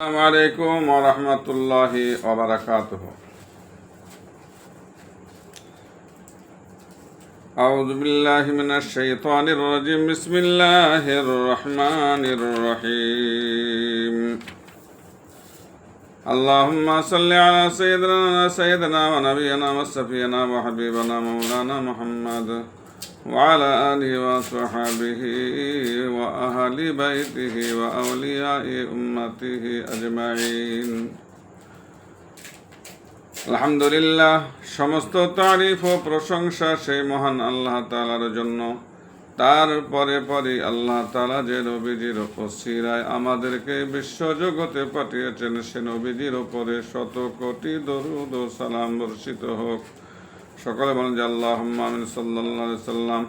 السلام عليكم ورحمة الله وبركاته أعوذ بالله من الشيطان الرجيم بسم الله الرحمن الرحيم اللهم صل على سيدنا سيدنا ونبينا وسفينا وحبيبنا مولانا محمد وعلى آله وصحبه وأهل بيته وأولياء أمته أجمعين আলহামদুলিল্লাহ সমস্ত তারিফ ও প্রশংসা সেই মহান আল্লাহ তালার জন্য তার পরে পরে আল্লাহ তালা যে নবীজির ওসিরায় আমাদেরকে বিশ্বজগতে পাঠিয়েছেন সে নবীজির ওপরে শত কোটি দরুদ ও সালাম বর্ষিত হোক সকলে বলেন যে আল্লাহ সাল্লাম।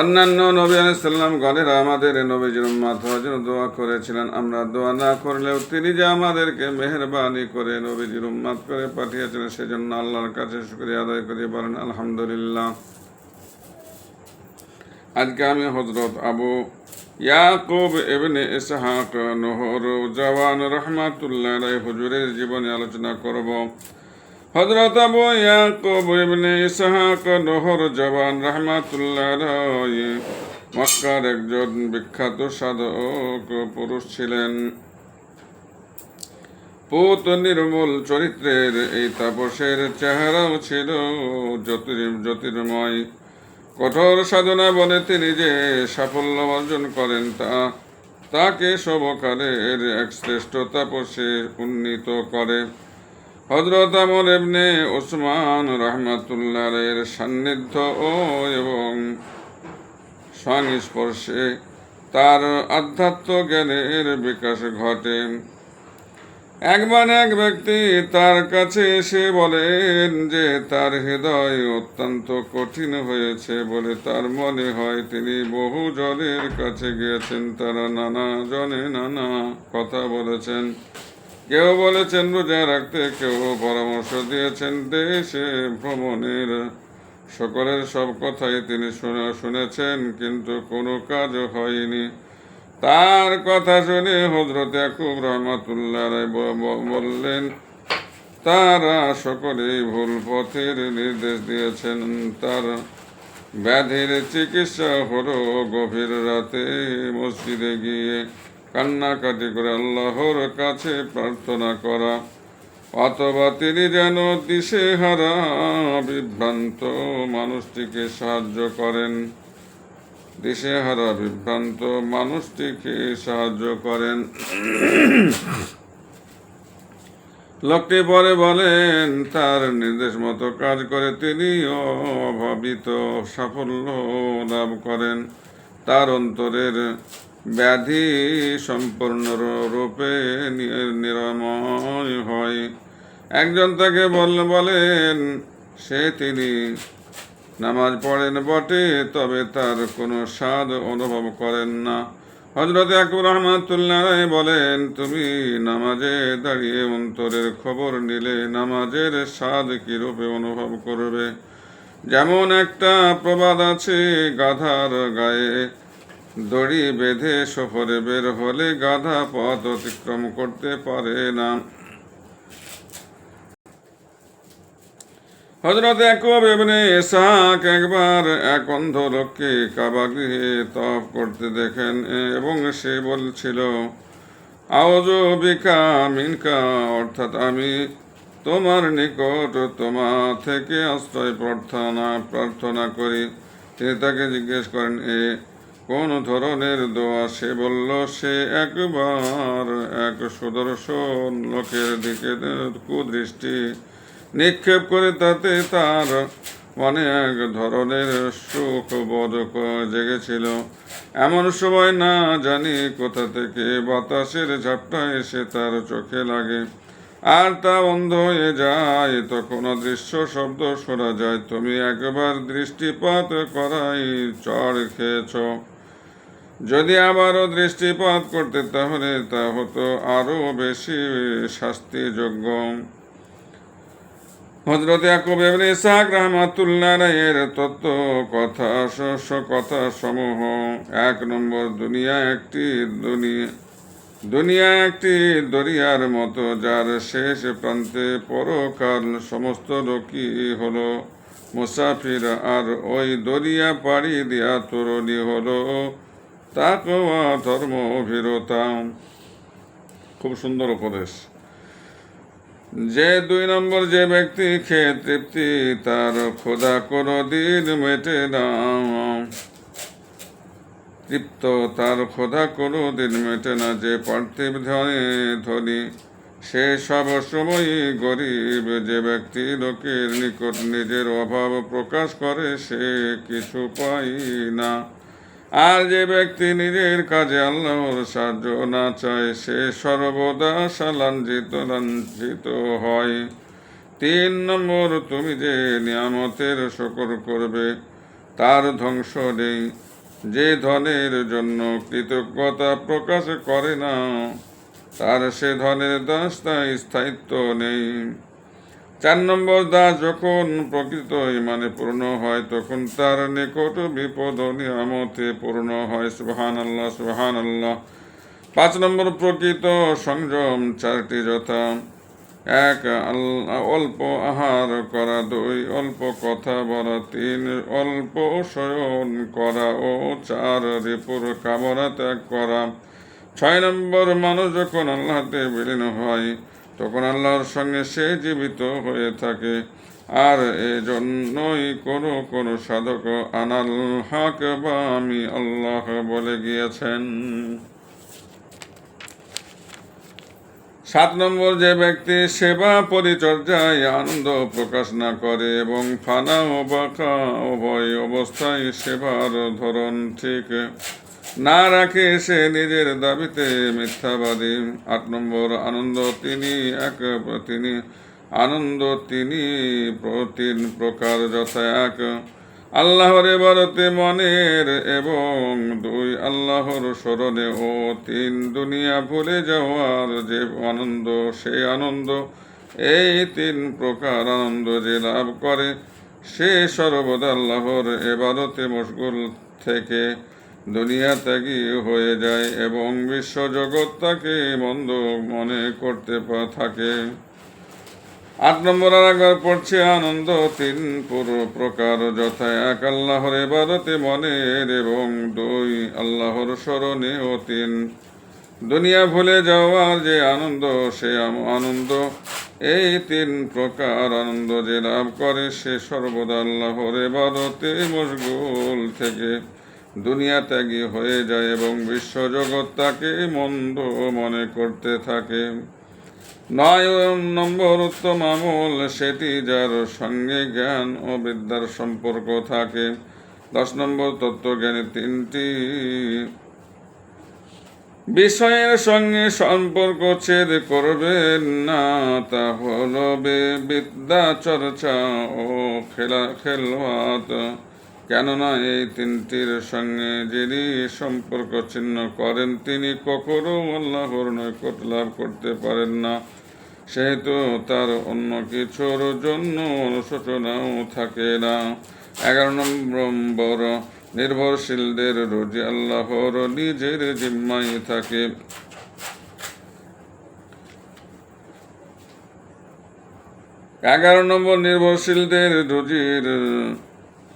অন্যান্য নবী আলাইসাল্লাম গণের আমাদের নবীজির হওয়ার জন্য দোয়া করেছিলেন। আমরা দোয়া না করলেও তিনি যে আমাদেরকে মেহরবানি করে নবীজির উম্মাত করে পাঠিয়েছিলেন, সেজন্য আল্লাহর কাছে শুক্রিয়া আদায় করি বলেন, আলহামদুলিল্লাহ। আজকে আমি হজরত আবু ইয়াকুব ইবনে ইসহাক, নহর জওয়ান রহমাতুল্লাহ রায় হুজুরের জীবনে আলোচনা করব। হজরত আবু ইয়াকুব ইবনে ইসহাক নহর জওয়ান রহমাতুল্লাহ রায় মক্কার একজন বিখ্যাত সাধক পুরুষ ছিলেন। পুত নির্মূল চরিত্রের এই তাপসের চেহারাও ছিল জ্যোতির, জ্যোতির্ময়। কঠোর সাধনা বলে তিনি যে সাফল্য অর্জন করেন তা, তাকে সবকালের এক শ্রেষ্ঠ তাপসে উন্নীত করে। হজরত আমর এমনি ওসমান রহমাতুল্লাহ এর সান্নিধ্য ও এবং সংস্পর্শে তার আধ্যাত্ম জ্ঞানের বিকাশ ঘটে। একবার এক ব্যক্তি তার কাছে এসে বলেন যে, তার হৃদয় অত্যন্ত কঠিন হয়েছে বলে তার মনে হয়। তিনি বহু জনের কাছে গিয়েছেন। তারা নানা জনে নানা কথা বলেছেন। কেউ বলেছেন রোজা রাখতে, কেউ পরামর্শ দিয়েছেন দেশে ভ্রমণের। সকলের সব কথাই তিনি শুনে শুনেছেন, কিন্তু কোনো কাজ হয়নি। তার কথা শুনে হজরত ইয়াকুব রহমাতুল্লাহ বললেন, তারা সকলেই ভুল পথের নির্দেশ দিয়েছেন। তার ব্যাধির চিকিৎসা হলো গভীর রাতে মসজিদে গিয়ে কান্নাকাটি করে আল্লাহর কাছে প্রার্থনা করা, অথবা তিনি যেন দিশেহারা বিভ্রান্ত মানুষটিকে সাহায্য করেন। দিশেহারা বিভ্রান্ত মানুষটিকে সাহায্য করেন। লোকটি পরে বলেন, তার নির্দেশ মতো কাজ করে তিনি অভাবিত সাফল্য লাভ করেন। তার অন্তরের ব্যাধি সম্পূর্ণ রূপে নি- নিরাময় হয়। একজন তাকে বল বলেন, সে তিনি। নামাজ পড়েন বটে, তবে তার কোনো স্বাদ অনুভব করেন না। হজরত আকবর রহমাতুল্লাহ বলেন, তুমি নামাজে দাঁড়িয়ে অন্তরের খবর নিলে নামাজের স্বাদ কীরূপে অনুভব করবে? যেমন একটা প্রবাদ আছে গাধার গায়ে দড়ি বেঁধে সফরে বের হলে গাধা পথ অতিক্রম করতে পারে না। হজরত ইয়াকুব ইবনে ইসহাক একবার এক অন্ধ লোককে কাবা গৃহে তফ করতে দেখেন এবং সে বলছিল আওজ বিকা মিনকা অর্থাৎ আমি তোমার নিকট তোমা থেকে আশ্রয় প্রার্থনা প্রার্থনা করি। তিনি তাকে জিজ্ঞেস করেন, এ কোন ধরনের দোয়া? সে বলল, সে একবার এক সুদর্শন লোকের দিকে কুদৃষ্টি নিক্ষেপ করে তাতে তার এক ধরনের সুখ বোধ জেগেছিল। এমন সময় না জানি কোথা থেকে বাতাসের ঝাপটা এসে তার চোখে লাগে। আর তা বন্ধ হয়ে যায়, তখন অদৃশ্য শব্দ শোনা যায়, তুমি একবার দৃষ্টিপাত করাই চড় খেয়েছ। যদি আবারও দৃষ্টিপাত করতে, তাহলে তা হতো আরও বেশি শাস্তিযোগ্য। হজরত ইয়াকুব ইবনে ইসহাক রহমাতুল্লাহ এর তত্ত্ব কথা, শস্য কথা সমূহ। এক নম্বর, দুনিয়া একটি দুনিয়া দুনিয়া একটি দরিয়ার মতো, যার শেষ প্রান্তে পরকাল সমস্ত লোকই হলো মুসাফির, আর ওই দরিয়া পাড়ি দিয়া তরুণী হলো তাকওয়া ধর্ম ভীরতা খুব সুন্দর উপদেশ। যে দুই নম্বর যে ব্যক্তি খেয়ে তৃপ্তি, তার খোদা কোনো দিন মেটে না। তৃপ্ত, তার খোদা কোনো দিন মেটে না। যে পার্থিব ধনে ধনী, সে সব সময়ই গরিব। যে ব্যক্তি লোকের নিকট নিজের অভাব প্রকাশ করে, সে কিছু পাই না। আর যে ব্যক্তি নিজের কাজে আল্লাহর সাহায্য না চায়, সে সর্বদা লাঞ্ছিত লাঞ্ছিত হয়। তিন নম্বর, তুমি যে নিয়ামতের শকর করবে, তার ধ্বংস নেই। যে ধনের জন্য কৃতজ্ঞতা প্রকাশ করে না, তার সে ধনের দাস্তায় স্থায়িত্ব নেই। চার নম্বর দাস যখন প্রকৃত ইমানে পূর্ণ হয়, তখন তার নিকট বিপদ নিয়ামতে পূর্ণ হয়। সুহান আল্লাহ সুহান আল্লাহ পাঁচ নম্বর প্রকৃত সংযম চারটি যথা। এক অল্প আহার করা। দুই, অল্প কথা বলা। তিন, অল্প শয়ন করা। ও চার, রিপুর কামনা ত্যাগ করা। ছয় নম্বর মানুষ যখন আল্লাহতে বিলীন হয় তখন আল্লাহর সঙ্গে সে জীবিত হয়ে থাকে। আর এজন্যই কোনো কোনো সাধক আনাল হক বা আমি আল্লাহ বলে গিয়েছেন। সাত নম্বর, যে ব্যক্তি সেবা, পরিচর্যায় আনন্দ প্রকাশ না করে এবং ফানা ও বাঁকা উভয় অবস্থায় সেবার ধরন ঠিক না রাখে সে নিজের দাবিতে মিথ্যাবাদী। আট নম্বর, আনন্দ তিনি এক, তিনি আনন্দ তিনি প্র- তিন প্রকার যথা এক আল্লাহর এবারতে মনের এবং দুই আল্লাহর স্মরণে ও তিন দুনিয়া ভুলে যাওয়ার যে আনন্দ সেই আনন্দ, এই তিন প্রকার আনন্দ যে লাভ করে, সে সর্বদা আল্লাহর এবারতে মশগুল থেকে দুনিয়া ত্যাগী হয়ে যায় এবং বিশ্বজগৎ তাকে মন্দ মনে করতে থাকে। আট নম্বর আর একবার পড়ছে আনন্দ, তিন পুরো প্রকার যথা এক আল্লাহর এবারতে মনের এবং দুই আল্লাহর স্মরণে ও তিন। দুনিয়া ভুলে যাওয়ার যে আনন্দ, সে আনন্দ। এই তিন প্রকার আনন্দ যে লাভ করে, সে সর্বদা আল্লাহর এবারতে মশগুল থেকে। দুনিয়া ত্যাগী হয়ে যায় এবং বিশ্বজগৎ তাকে মন্দ মনে করতে থাকে। নয় নম্বর উত্তম আমল, সেটি যার সঙ্গে জ্ঞান ও বিদ্যার সম্পর্ক থাকে। দশ নম্বর তত্ত্বজ্ঞানে তিনটি। বিষয়ের সঙ্গে সম্পর্ক ছেদ করবেন না, তা হল বিদ্যা, চর্চা ও খেলা খেলোয়াত কেননা এই তিনটির সঙ্গে যিনি সম্পর্ক ছিন্ন করেন, তিনি কখনো আল্লাহর নৈকট লাভ করতে পারেন না। সেহেতু তার অন্য কিছুর জন্য অনুশোচনাও থাকে না। এগারো নম্বর, নির্ভরশীলদের রোজি আল্লাহর নিজের জিম্মাই থাকে। এগারো নম্বর, নির্ভরশীলদের রুজির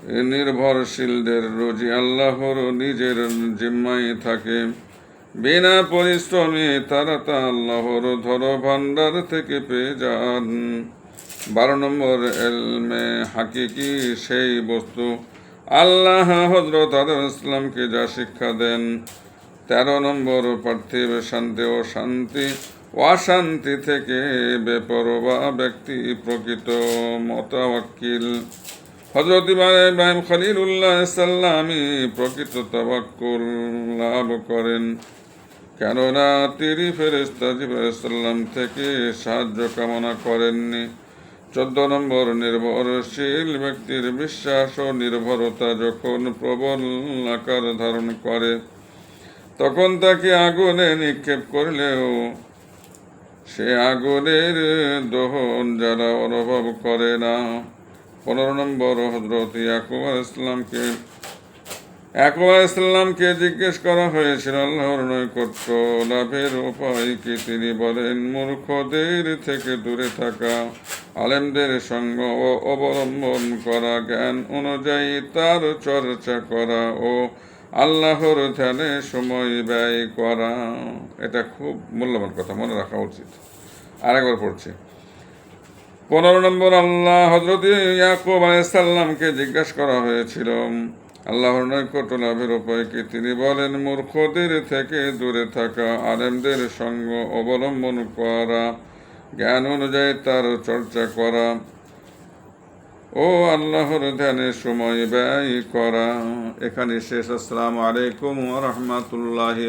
নির্ভরশীলদের রুজি আল্লাহর নিজের জিম্মাই থাকে। বিনা পরিশ্রমে তারা তা আল্লাহর ধর ভান্ডার থেকে পেয়ে যান। বারো নম্বর এলমে হাকিকি সেই বস্তু। আল্লাহ হজরত আদম ইসলামকে যা শিক্ষা দেন। তেরো নম্বর পার্থিব শান্তি ও শান্তি। অশান্তি থেকে বেপরোয়া ব্যক্তি প্রকৃত মতাওয়াক্কিল। হজরত ইব্রাহিম খলিলুল্লাহ সাল্লামই প্রকৃত তাবাক্কুল লাভ করেন। কেননা তিনি ফেরেস্তা জিবাহাম থেকে সাহায্য কামনা করেননি। চোদ্দ নম্বর নির্ভরশীল ব্যক্তির বিশ্বাস ও নির্ভরতা যখন প্রবল আকার ধারণ করে, তখন তাকে আগুনে নিক্ষেপ করলেও সে আগুনের দহন যারা অনুভব করে না। পনেরো নম্বর হজরত ইয়াকুব ইসলামকে ইসলামকে জিজ্ঞেস করা হয়েছিল, আল্লাহর নৈকট্য লাভের উপায় কি? তিনি বলেন, মূর্খদের থেকে দূরে থাকা, আলেমদের সঙ্গ ও অবলম্বন করা, জ্ঞান অনুযায়ী তার চর্চা করা ও আল্লাহর ধ্যানে সময় ব্যয় করা। এটা খুব মূল্যবান কথা, মনে রাখা উচিত। আরেকবার পড়ছি। পনেরো নম্বর আল্লাহ হজরত ইয়াকুব আলাইসাল্লামকে জিজ্ঞাসা করা হয়েছিল আল্লাহর নৈকট্য লাভের উপায় কি? তিনি বলেন, মূর্খদের থেকে দূরে থাকা, আলেমদের সঙ্গ অবলম্বন করা, জ্ঞান অনুযায়ী তার চর্চা করা ও আল্লাহর ধ্যানে সময় ব্যয় করা। এখানে শেষ, আসসালামু আলাইকুম রহমতুল্লাহি